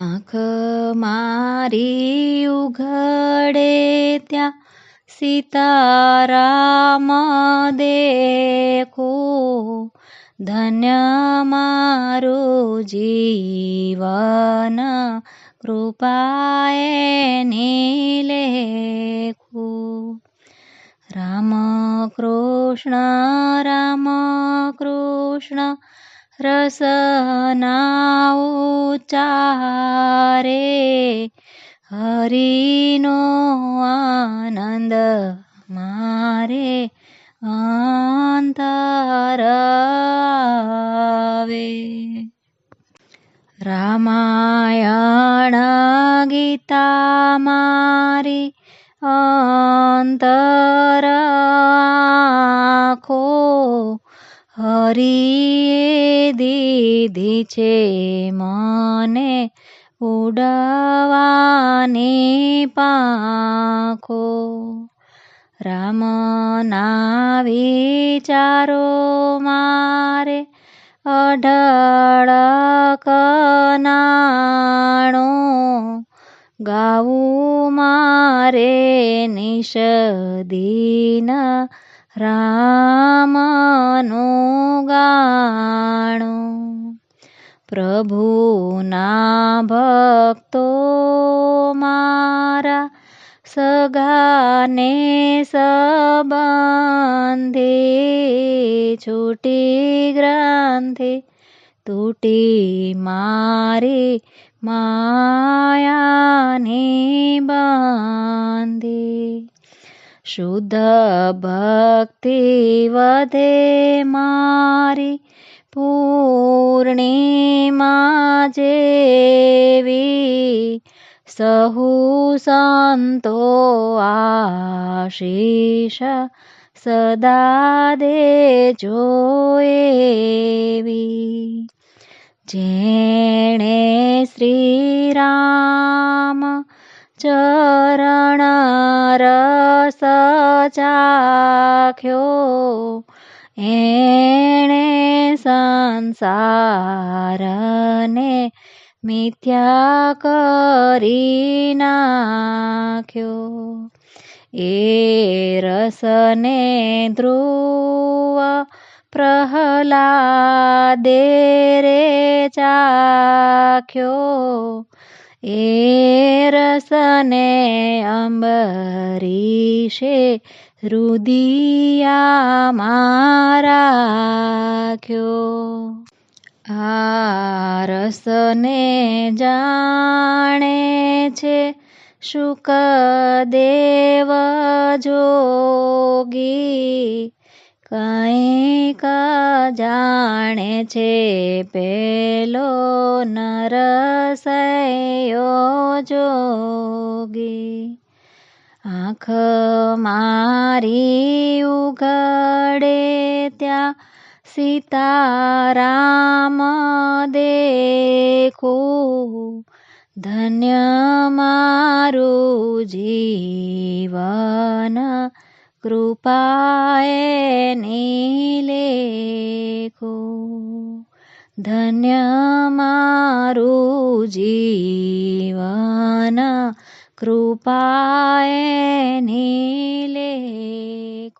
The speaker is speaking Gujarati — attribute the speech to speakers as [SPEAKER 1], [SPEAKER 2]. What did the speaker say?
[SPEAKER 1] આંખ મારી ઉઘડે ત્યાં સીતારામ દેખો, ધન્ય મારું જીવન કૃપાએ લેખું. રામ કૃષ્ણ રામ કૃષ્ણ રસના ઉચ્ચારે હરિનો આનંદ મારે અંતર આવે રામાયણ ગીતા મારી અંતર આખો હરિએ દીધી છે મને ઉડવાની પાંખો. રામના વિચારો મારે અઢળ કનાણો. ગાવું મારે નિષદીન રામનું ગાણો પ્રભુના ભક્તો મારા સગાને સબંધે છૂટી ગ્રંથે તૂટી મારી માયાની બાંધી શુદ્ધ ભક્તિ વધે મારી, પૂર્ણિમા જેવી સહુ સંતો આશીષ સદા દે એવી. જેણે શ્રી રામ ચરણ રસ ચાખ્યો એણે સંસારને મિથ્યા કરી નાખ્યો એ રસને ધ્રુવ પ્રહલાદે રે ચાખ્યો એ રસને અંબરીશે રુદિયામાં રાખ્યો. આ રસને જાણે છે શુકદેવ જોગી. કંઈક જાણે છે પેલો નરસયો જોગી. આંખ મારી ઉઘડે ત્યાં સીતારામ દેખું. ધન્ય મારું જીવન કૃપાએ લેખું ધન્ય મારું જીવન કૃપાએ લેખું